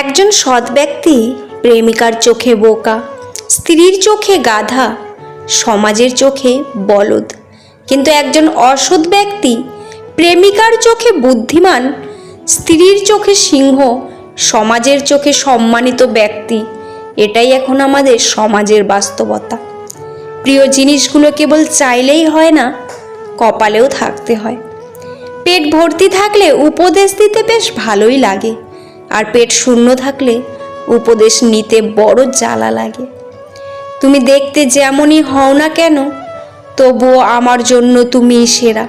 একজন সৎ ব্যক্তি প্রেমিকার চোখে বোকা, স্ত্রীর চোখে গাধা, সমাজের চোখে বলদ। কিন্তু একজন অসৎ ব্যক্তি প্রেমিকার চোখে বুদ্ধিমান, স্ত্রীর চোখে সিংহ, সমাজের চোখে সম্মানিত ব্যক্তি, এটাই এখন আমাদের সমাজের বাস্তবতা। প্রিয় জিনিসগুলো কেবল চাইলেই হয় না, কপালেও থাকতে হয়। পেট ভর্তি থাকলে উপদেশ দিতে বেশ ভালোই লাগে। আর পেট শূন্য থাকলে উপদেশ নিতে বড় জ্বালা লাগে। তুমি দেখতে যেমনই হও না কেন, তবুও আমার জন্য তুমি সেরা।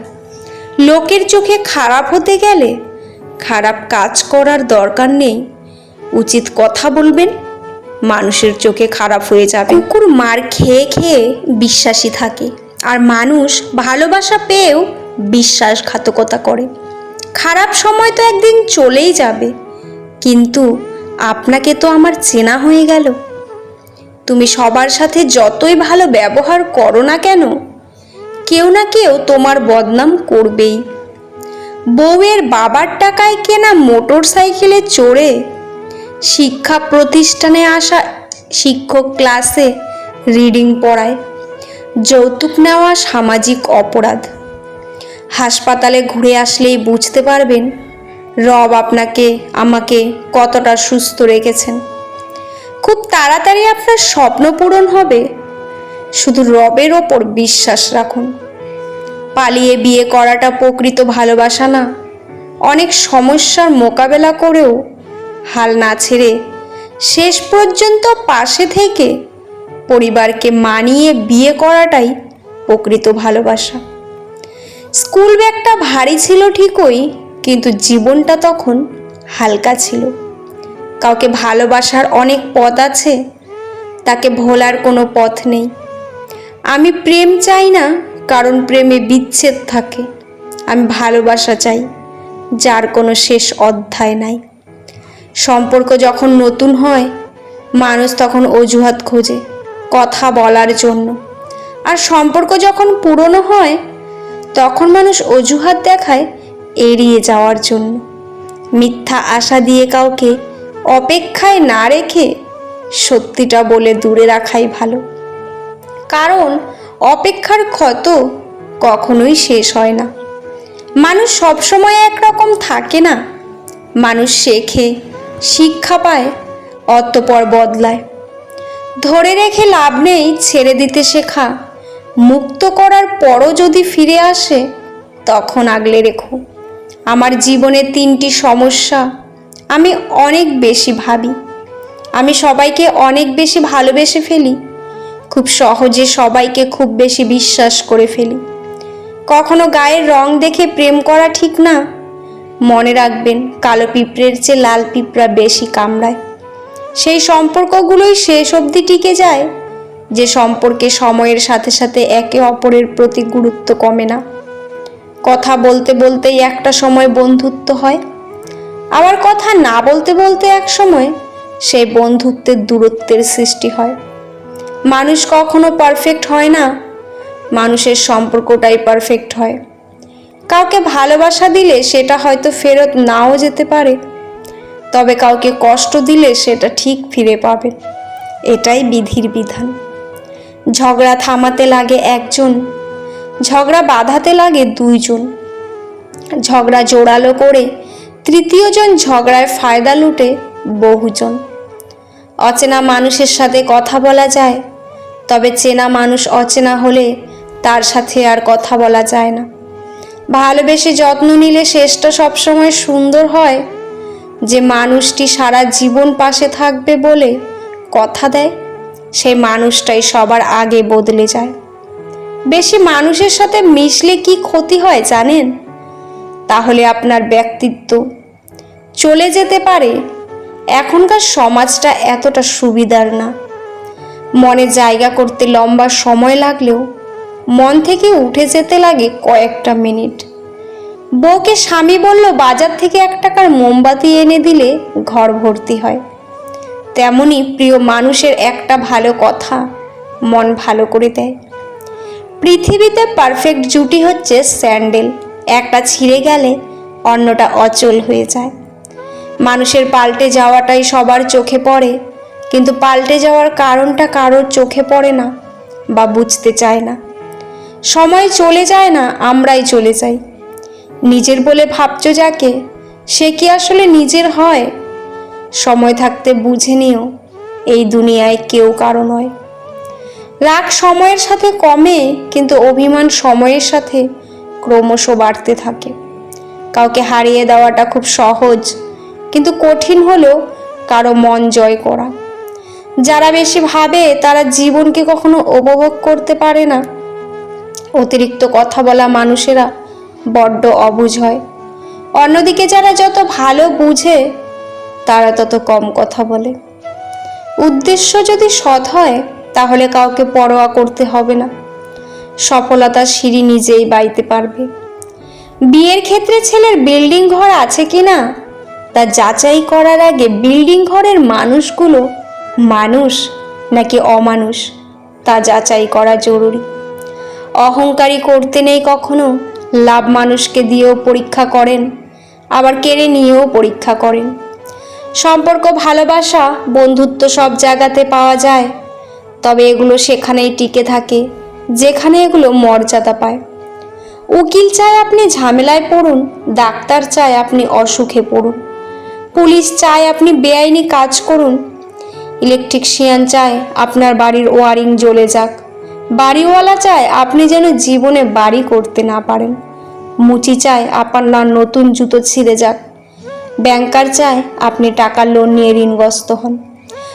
লোকের চোখে খারাপ হতে গেলে খারাপ কাজ করার দরকার নেই। উচিত কথা বলবেন, মানুষের চোখে খারাপ হয়ে যাবে। কুকুর মার খেয়ে খেয়ে বিশ্বাসী থাকে, আর মানুষ ভালোবাসা পেয়েও বিশ্বাসঘাতকতা করে। খারাপ সময় তো একদিন চলেই যাবে। কিন্তু আপনাকে তো আমার চেনা হয়ে গেল। তুমি সবার সাথে যতই ভালো ব্যবহার করো না কেন, কেউ না কেউ তোমার বদনাম করবেই। বউয়ের বাবার টাকায় কেনা মোটর সাইকেলে চড়ে শিক্ষা প্রতিষ্ঠানে আসা শিক্ষক ক্লাসে রিডিং পড়ায়, যৌতুক নেওয়া সামাজিক অপরাধ। হাসপাতালে ঘুরে আসলেই বুঝতে পারবেন রব আপনাকে, আমাকে কতটা সুস্থ রেখেছেন। খুব তাড়াতাড়ি আপনার স্বপ্ন পূরণ হবে। শুধু রবের ওপর বিশ্বাস রাখুন। পালিয়ে বিয়ে করাটা প্রকৃত ভালোবাসা না, অনেক সমস্যার মোকাবেলা করেও হাল না ছেড়ে শেষ পর্যন্ত পাশে থেকে পরিবারকে মানিয়ে বিয়ে করাটাই প্রকৃত ভালোবাসা। স্কুল ব্যাগটা ভারী ছিল ঠিকই কিন্তু জীবনটা তখন হালকা ছিল। কাউকে ভালোবাসার অনেক পথ আছে, তাকে ভোলার কোনো পথ নেই। আমি প্রেম চাই না, কারণ প্রেমে বিচ্ছেদ থাকে। আমি ভালোবাসা চাই, যার কোনো শেষ অধ্যায় নাই। সম্পর্ক যখন নতুন হয়, মানুষ তখন অজুহাত খোঁজে, কথা বলার জন্য। আর সম্পর্ক যখন পুরনো হয়, তখন মানুষ অজুহাত দেখায় এড়িয়ে যাওয়ার জন্য। মিথ্যা আশা দিয়ে কাউকে অপেক্ষায় না রেখে সত্যিটা বলে দূরে রাখাই ভালো। কারণ অপেক্ষার ক্ষত কখনোই শেষ হয় না। মানুষ সবসময় একরকম থাকে না। মানুষ শেখে, শিক্ষা পায়, অতপর বদলায়। ধরে রেখে লাভ নেই, ছেড়ে দিতে শেখা। মুক্ত করার পরও যদি ফিরে আসে, তখন আগলে রেখো। আমার জীবনে তিনটি সমস্যা। আমি অনেক বেশি ভাবি। আমি সবাইকে অনেক বেশি ভালোবেসে ফেলি। খুব সহজে সবাইকে খুব বেশি বিশ্বাস করে ফেলি। কখনো গায়ের রং দেখে প্রেম করা ঠিক না। মনে রাখবেন, কালো পিঁপড়ের চেয়ে লাল পিঁপড়া বেশি কামড়ায়। সেই সম্পর্কগুলোই শেষ অবধি টিকে যায়। যে সম্পর্কে সময়ের সাথে সাথে একে অপরের প্রতি গুরুত্ব কমে না। কথা বলতে বলতেই একটা সময় বন্ধুত্ব হয়। আবার কথা না বলতে বলতে এক সময় সেই বন্ধুত্বের দূরত্বের সৃষ্টি হয়। মানুষ কখনো পারফেক্ট হয় না, মানুষের সম্পর্কটাই পারফেক্ট হয়। কাউকে ভালোবাসা দিলে সেটা হয়তো ফেরত নাও যেতে পারে, তবে কাউকে কষ্ট দিলে সেটা ঠিক ফিরে পাবে। এটাই বিধির বিধান। ঝগড়া থামাতে লাগে একজন ঝগড়া বাঁধাতে লাগে দুইজন। ঝগড়া জোরালো করে তৃতীয়জন ঝগড়ায় ফায়দা লুটে বহুজন। অচেনা মানুষের সাথে কথা বলা যায়, তবে চেনা মানুষ অচেনা হলে তার সাথে আর কথা বলা যায় না। ভালোবেসে যত্ন নিলে শেষটা সবসময় সুন্দর হয়, যে মানুষটি সারা জীবন পাশে থাকবে বলে কথা দেয় সেই মানুষটাই সবার আগে বদলে যায়। বেশি মানুষের সাথে মিশলে কি ক্ষতি হয় জানেন? তাহলে আপনার ব্যক্তিত্ব চলে যেতে পারে। এখনকার সমাজটা এতটা সুবিধার না। মনে জায়গা করতে লম্বা সময় লাগলেও মন থেকে উঠে যেতে লাগে কয়েকটা মিনিট। বউকে স্বামী বলল, বাজার থেকে এক টাকার মোমবাতি এনে দিলে ঘর ভর্তি হয়। তেমনি প্রিয় মানুষের একটা ভালো কথা মন ভালো করে দেয়। পৃথিবীতে পারফেক্ট জুটি হচ্ছে স্যান্ডেল। একটা ছিঁড়ে গেলে অন্যটা অচল হয়ে যায়। মানুষের পাল্টে যাওয়াটাই সবার চোখে পড়ে, কিন্তু পাল্টে যাওয়ার কারণটা কারোর চোখে পড়ে না বা বুঝতে চায় না। সময় চলে যায় না, আমরাই চলে যাই। নিজের বলে ভাবছ যাকে, সে কি আসলে নিজের হয়? সময় থাকতে বুঝে নিও, এই দুনিয়ায় কেউ কারও নয়। রাগ সময়ের সাথে কমে, কিন্তু অভিমান সময়ের সাথে ক্রমশ বাড়তে থাকে। কাউকে হারিয়ে দেওয়াটা খুব সহজ, কিন্তু কঠিন হলো কারও মন জয় করা। যারা বেশি ভাবে, তারা জীবনকে কখনো উপভোগ করতে পারে না। অতিরিক্ত কথা বলা মানুষেরা বড্ড অবুঝ হয়। অন্যদিকে যারা যত ভালো বুঝে, তারা তত কম কথা বলে। উদ্দেশ্য যদি সৎ হয় তাহলে কাউকে পরোয়া করতে হবে না। সফলতার সিঁড়ি নিজেই বাইতে পারবে। বিয়ের ক্ষেত্রে ছেলের বিল্ডিং ঘর আছে কি না, তা যাচাই করার আগে বিল্ডিং ঘরের মানুষগুলো মানুষ নাকি অমানুষ, তা যাচাই করা জরুরি। অহংকারী করতে নেই কখনো, লাভ মানুষকে দিয়েও পরীক্ষা করেন, আবার কেড়ে নিয়েও পরীক্ষা করেন। সম্পর্ক, ভালোবাসা, বন্ধুত্ব সব জায়গাতে পাওয়া যায়। তবে এগুলো সেখানেই টিকে থাকে, যেখানে এগুলো মর্যাদা পায়। উকিল চায় আপনি ঝামেলায় পড়ুন, ডাক্তার চায় আপনি অসুখে পড়ুন, পুলিশ চায় আপনি বেআইনি কাজ করুন। ইলেকট্রিকশিয়ান চায় আপনার বাড়ির ওয়ারিং জ্বলে যাক, বাড়িওয়ালা চায় আপনি যেন জীবনে বাড়ি করতে না পারেন। মুচি চায় আপনার নতুন জুতো ছিঁড়ে যাক, ব্যাংকার চায় আপনি টাকার লোন নিয়ে ঋণগ্রস্ত হন।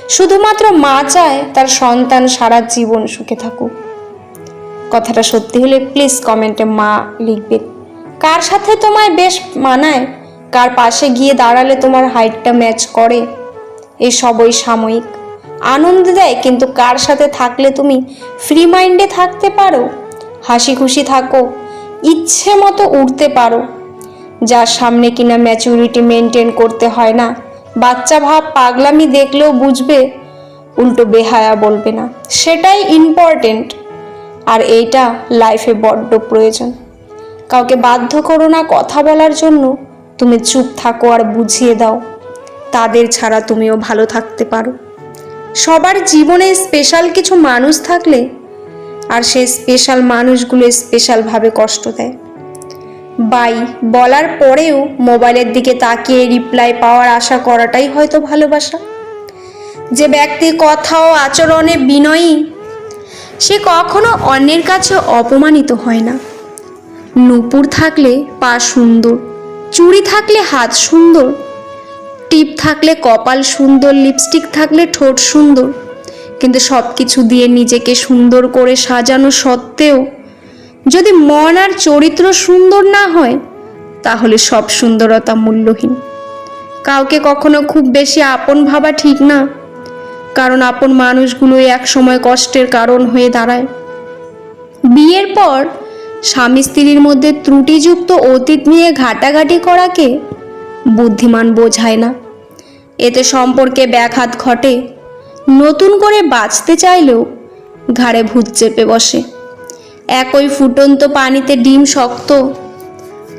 শুধুমাত্র মা চায় তার সন্তান সারা জীবন সুখে থাকুক। কথাটা সত্যি হলে প্লিজ কমেন্টে মা লিখবে। কার সাথে তোমায় বেশ মানায়? কার পাশে গিয়ে দাঁড়ালে তোমার হাইটটা ম্যাচ করে? এ সবই সাময়িক। আনন্দ দেয়, কিন্তু কার সাথে থাকলে তুমি ফ্রি মাইন্ডে থাকতে পারো? হাসি খুশি থাকো, ইচ্ছে মতো উঠতে পারো। যার সামনে কিনা ম্যাচুরিটি মেনটেন করতে হয় না। বাচ্চা ভাব পাগলামি দেখলেও বুঝবে, উল্টো বেহায়া বলবে না। সেটাই ইম্পর্টেন্ট আর এইটা লাইফে বড্ড প্রয়োজন। কাউকে বাধ্য করো না কথা বলার জন্য, তুমি চুপ থাকো আর বুঝিয়ে দাও। তাদের ছাড়া তুমিও ভালো থাকতে পারো। সবার জীবনে স্পেশাল কিছু মানুষ থাকলে, আর সেই স্পেশাল মানুষগুলো স্পেশালভাবে কষ্ট দেয়। বাই, বলার পরেও মোবাইলের দিকে তাকিয়ে রিপ্লাই পাওয়ার আশা করাটাই হয়তো ভালোবাসা। যে ব্যক্তি কথা ও আচরণে বিনয়ী, সে কখনো অন্যের কাছে অপমানিত হয় না। নূপুর থাকলে পা সুন্দর, চুড়ি থাকলে হাত সুন্দর, টিপ থাকলে কপাল সুন্দর, লিপস্টিক থাকলে ঠোঁট সুন্দর, কিন্তু সব কিছু দিয়ে নিজেকে সুন্দর করে সাজানো সত্ত্বেও যদি মন আর চরিত্র সুন্দর না হয়, তাহলে সব সুন্দরতা মূল্যহীন। কাউকে কখনো খুব বেশি আপন ভাবা ঠিক না, কারণ আপন মানুষগুলোই এক সময় কষ্টের কারণ হয়ে দাঁড়ায়। বিয়ের পর, স্বামী স্ত্রীর মধ্যে ত্রুটিযুক্ত অতীত নিয়ে ঘাটাঘাটি করাকে বুদ্ধিমান বোঝায় না। এতে সম্পর্কে ব্যাঘাত ঘটে। নতুন করে বাঁচতে চাইলেও ঘাড়ে ভূত চেপে বসে। একই ফুটন্ত পানিতে ডিম শক্ত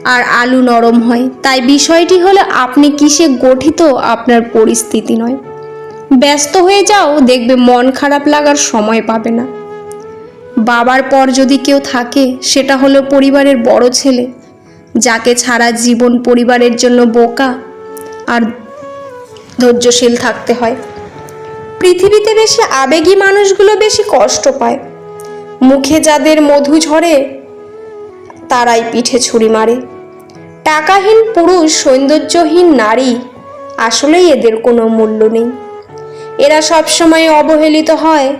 আর আলু নরম হয়। তাই বিষয়টি হলো, আপনি কিসে গঠিত? আপনার পরিস্থিতি নয়। ব্যস্ত হয়ে যাও, দেখবে মন খারাপ লাগার সময় পাবে না। বাবার পর যদি কেউ থাকে, সেটা হলো পরিবারের বড় ছেলে, যাকে ছাড়া জীবন পরিবারের জন্য বোকা আর ধৈর্যশীল থাকতে হয়। পৃথিবীতে বেশি আবেগী মানুষগুলো বেশি কষ্ট পায়। মুখে যাদের মধু ঝরে, তারাই পিঠে ছুরি মারে। টাকাহীন পুরুষ, সৌন্দর্যহীন নারী, আসলেই এদের কোনো মূল্য নেই। এরা সবসময় অবহেলিত হয়।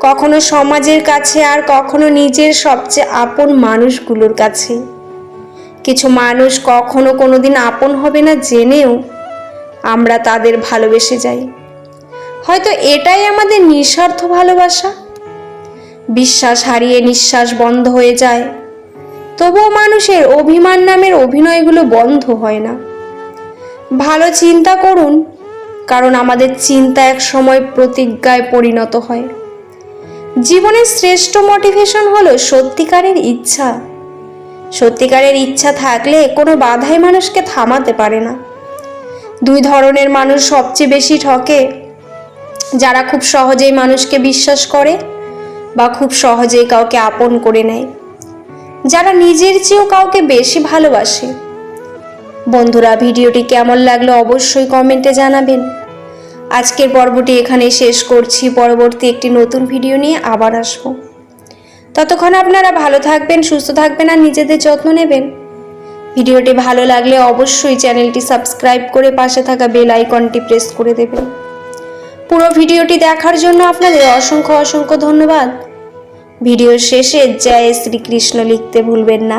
কখনো সমাজের কাছে আর কখনো নিজের সবচেয়ে আপন মানুষগুলোর কাছে। কিছু মানুষ কখনো কোনো দিন আপন হবে না জেনেও আমরা তাদের ভালোবেসে যাই। হয়তো এটাই আমাদের নিঃস্বার্থ ভালোবাসা। বিশ্বাস হারিয়ে নিঃশ্বাস বন্ধ হয়ে যায়। তবুও মানুষের অভিমান নামের অভিনয়গুলো বন্ধ হয় না। ভালো চিন্তা করুন, কারণ আমাদের চিন্তা এক সময় প্রতিজ্ঞায় পরিণত হয়। জীবনের শ্রেষ্ঠ মোটিভেশন হলো সত্যিকারের ইচ্ছা। সত্যিকারের ইচ্ছা থাকলে কোনো বাধাই মানুষকে থামাতে পারে না। দুই ধরনের মানুষ সবচেয়ে বেশি ঠকে, যারা খুব সহজেই মানুষকে বিশ্বাস করে বা খুব সহজেই কাউকে আপন করে নেয়। যারা নিজের চেয়েও কাউকে বেশি ভালোবাসে। বন্ধুরা, ভিডিওটি কেমন লাগল অবশ্যই কমেন্টে জানাবেন। আজকের পর্বটি এখানে শেষ করছি। পরবর্তী একটি নতুন ভিডিও নিয়ে আবার আসব। ততক্ষণ আপনারা ভালো থাকবেন, সুস্থ থাকবেন আর নিজেদের যত্ন নেবেন। ভিডিওটি ভালো লাগলে অবশ্যই চ্যানেলটি সাবস্ক্রাইব করে পাশে থাকা বেল আইকনটি প্রেস করে দেবেন। পুরো ভিডিওটি দেখার জন্য আপনাদের অসংখ্য অসংখ্য ধন্যবাদ। ভিডিওর শেষে জয় শ্রীকৃষ্ণ লিখতে ভুলবেন না।